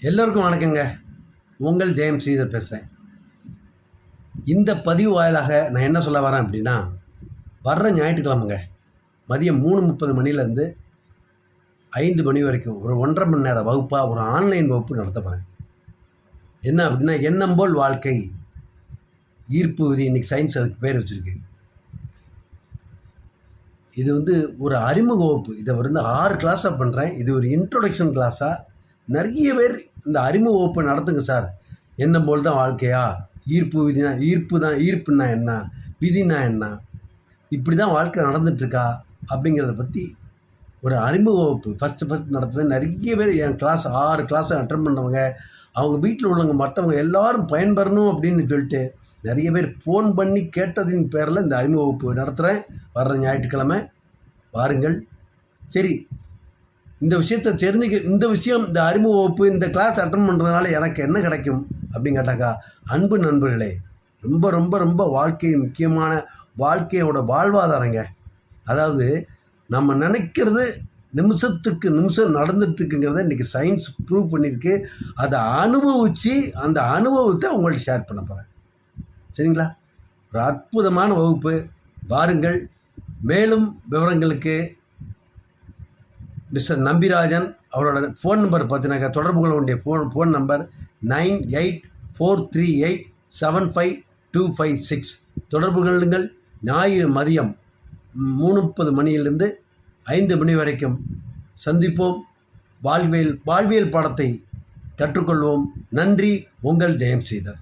எல்லோருக்கும் வணக்கங்க. உங்கள் ஜெயம் ஸ்ரீதர் பேசுகிறேன் இந்த பதிவு வாயிலாக நான் என்ன சொல்ல வரேன் அப்படின்னா வர்ற ஞாயிற்றுக்கிழமைங்க மதியம் மூணு முப்பது மணிலேருந்து ஐந்து மணி வரைக்கும் ஒரு ஒன்றரை மணி நேரம் வகுப்பாக ஒரு ஆன்லைன் வகுப்பு நடத்த போகிறேன் என்ன அப்படின்னா எண்ணம் போல் வாழ்க்கை ஈர்ப்பு விதி இன்னைக்கு சயின்ஸ் அதுக்கு பேர் வச்சுருக்கு. இது வந்து ஒரு அறிமுக வகுப்பு. இதை வந்து ஆறு கிளாஸாக பண்ணுறேன் இது ஒரு இன்ட்ரொடக்ஷன் கிளாஸாக நிறைய பேர் இந்த அறிமுக வகுப்பு நடத்துங்க சார். என்ன போல் தான் வாழ்க்கையா? ஈர்ப்பு விதினா ஈர்ப்பு தான் ஈர்ப்புன்னா என்ன? விதினா என்ன? இப்படி தான் வாழ்க்கை நடந்துட்டுருக்கா? அப்படிங்கிறத பற்றி ஒரு அறிமுக வகுப்பு ஃபஸ்ட்டு ஃபஸ்ட் நடத்துவேன் நிறைய பேர் என் கிளாஸ் ஆறு கிளாஸ் அட்டன் பண்ணவங்க அவங்க வீட்டில் உள்ளவங்க மற்றவங்க எல்லாரும் பயன்பெறணும் அப்படின்னு சொல்லிட்டு நிறைய பேர் ஃபோன் பண்ணி கேட்டதின் பேரில் இந்த அறிமுக வகுப்பு நடத்துகிறேன் வர்ற ஞாயிற்றுக்கிழமை வாருங்கள். சரி இந்த விஷயத்தை தெரிஞ்சுக்க இந்த விஷயம் இந்த அறிமுக வகுப்பு இந்த கிளாஸ் அட்டன் பண்ணுறதுனால எனக்கு என்ன கிடைக்கும் அப்படின்னு கேட்டாக்கா அன்பு நண்பர்களே ரொம்ப ரொம்ப ரொம்ப வாழ்க்கையின் முக்கியமான வாழ்க்கையோட வாழ்வாதாரங்க. அதாவது நம்ம நினைக்கிறது நிமிஷத்துக்கு நிமிஷம் நடந்துட்டுருக்குங்கிறத இன்றைக்கி சயின்ஸ் ப்ரூவ் பண்ணியிருக்கு. அதை அனுபவித்து அந்த அனுபவத்தை உங்கள்ட்ட ஷேர் பண்ண போகிறேன் சரிங்களா? ஒரு அற்புதமான வகுப்பு. வாருங்கள் மேலும் விவரங்களுக்கு மிஸ்டர் நம்பிராஜன் அவரோட ஃபோன் நம்பர் பார்த்தீங்கன்னாக்கா தொடர்பு கொள்ள வேண்டிய phone phone number nine eight four three eight seven five two five six. தொடர்பு கொள்ளுங்கள். ஞாயிறு மதியம் மூணு முப்பது மணியிலிருந்து ஐந்து மணி வரைக்கும் சந்திப்போம். வாழ்வியல் வாழ்வியல் பாடத்தை கற்றுக்கொள்வோம். நன்றி. உங்கள் ஜெயம் செய்தார்